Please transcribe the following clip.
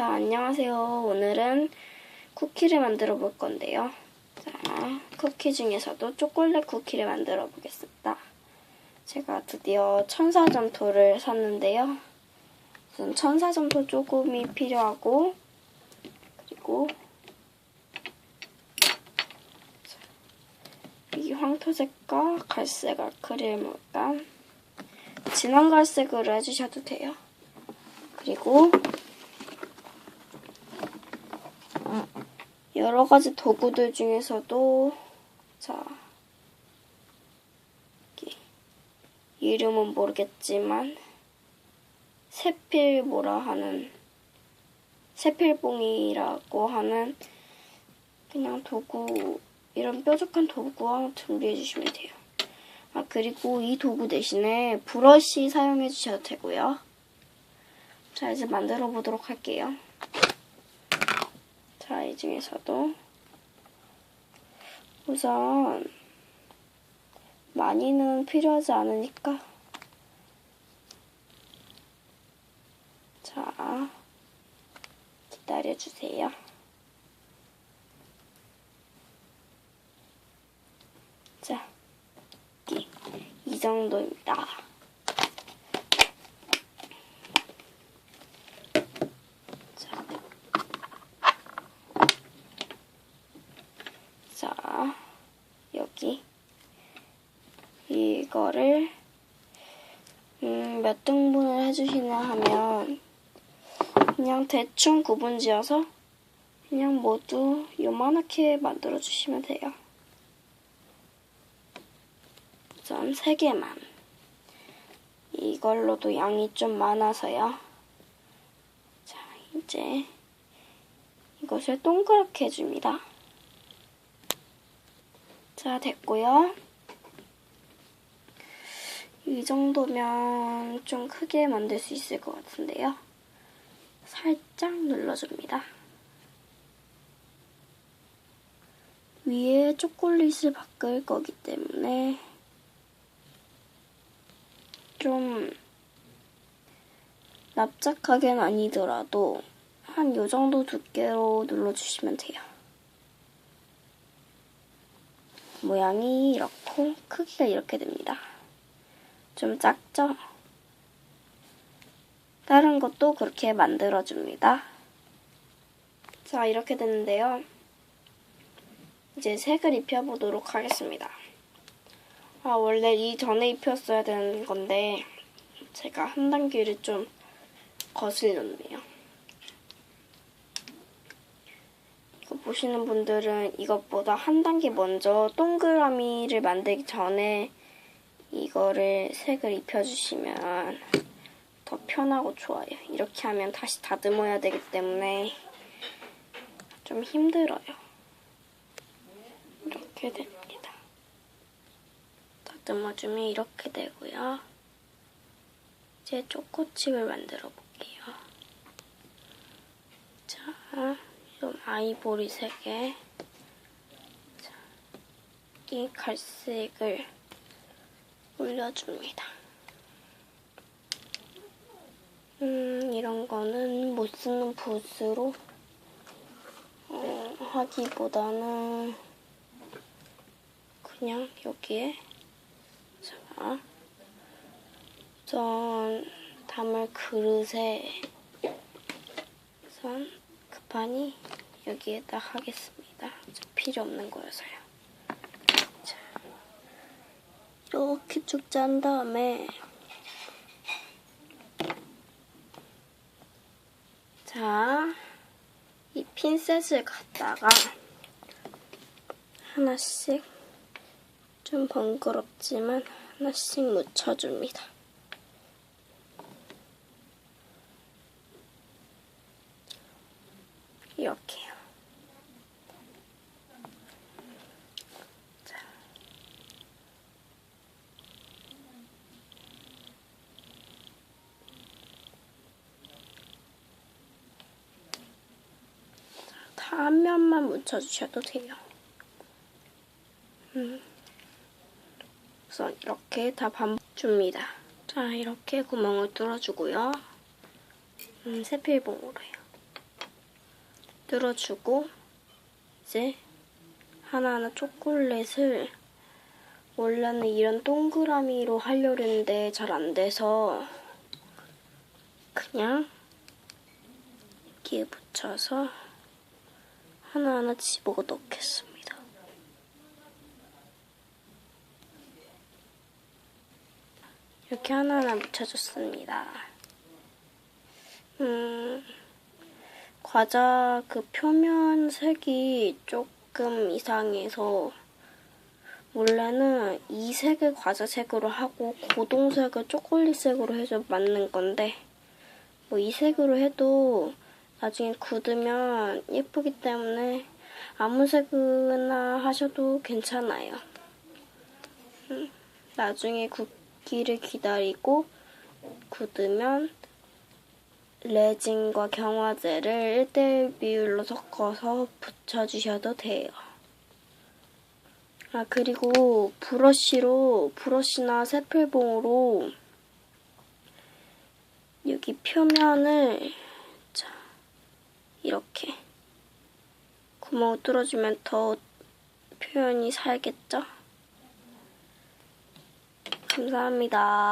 자, 안녕하세요. 오늘은 쿠키를 만들어 볼 건데요. 자, 쿠키 중에서도 초콜릿 쿠키를 만들어 보겠습니다. 제가 드디어 천사점토를 샀는데요. 우선 천사점토 조금이 필요하고, 그리고 이 황토색과 갈색 아크릴 물감, 진한 갈색으로 해주셔도 돼요. 그리고 여러 가지 도구들 중에서도 자 이름은 모르겠지만 세필 뭐라 하는 세필봉이라고 하는 그냥 도구 이런 뾰족한 도구와 준비해 주시면 돼요. 아 그리고 이 도구 대신에 브러쉬 사용해 주셔도 되고요. 자 이제 만들어 보도록 할게요. 자, 이 중에서도 우선 많이는 필요하지 않으니까 자, 기다려주세요. 자, 이 정도입니다. 자, 자, 여기 이거를 음, 몇 등분을 해주시냐 하면 그냥 대충 구분지어서 그냥 모두 요만하게 만들어 주시면 돼요. 우선 3개만. 이걸로도 양이 좀 많아서요. 자, 이제 이것을 동그랗게 해줍니다. 자, 됐고요. 이 정도면 좀 크게 만들 수 있을 것 같은데요. 살짝 눌러줍니다. 위에 초콜릿을 바꿀 거기 때문에 좀 납작하게는 아니더라도 한요 정도 두께로 눌러주시면 돼요. 모양이 이렇고 크기가 이렇게 됩니다. 좀 작죠? 다른 것도 그렇게 만들어줍니다. 자, 이렇게 됐는데요. 이제 색을 입혀보도록 하겠습니다. 아, 원래 이 전에 입혔어야 되는 건데 제가 한 단계를 좀 거슬렸네요. 이거 보시는 분들은 이것보다 한 단계 먼저 동그라미를 만들기 전에 이거를 색을 입혀주시면 더 편하고 좋아요. 이렇게 하면 다시 다듬어야 되기 때문에 좀 힘들어요. 이렇게 됩니다. 다듬어주면 이렇게 되고요. 이제 초코칩을 만들어 볼게요. 자, 좀 아이보리색에 자, 이 갈색을 올려줍니다. 음, 이런 거는 못 쓰는 붓으로 어, 하기보다는 그냥 여기에 자, 우선 담을 그릇에 우선 급하니 여기에다 하겠습니다. 필요 없는 거여서요. 자, 이렇게 쭉 짠 다음에 자, 이 핀셋을 갖다가 하나씩 좀 번거롭지만 하나씩 묻혀줍니다. 이렇게요. 자. 다 한 면만 묻혀주셔도 돼요. 음. 우선 이렇게 다 반복 줍니다. 자, 이렇게 구멍을 뚫어주고요. 음, 세필봉으로요. 뚫어주고 이제 하나하나 초콜릿을 원래는 이런 동그라미로 하려고 했는데 잘 안 돼서 그냥 여기에 붙여서 하나하나 집어 넣겠습니다. 이렇게 하나하나 묻혀줬습니다. 음, 과자 그 표면 색이 조금 이상해서 원래는 이 색을 과자색으로 하고 고동색을 초콜릿색으로 해서 만든 건데 뭐 이 색으로 해도 나중에 굳으면 예쁘기 때문에 아무 색이나 하셔도 괜찮아요. 음, 나중에 굳기를 기다리고 굳으면 레진과 경화제를 1대1 비율로 섞어서 붙여주셔도 돼요. 아, 그리고 브러쉬로, 브러쉬나 세필봉으로 여기 표면을, 자, 이렇게 구멍을 뚫어주면 더 표현이 살겠죠? 감사합니다.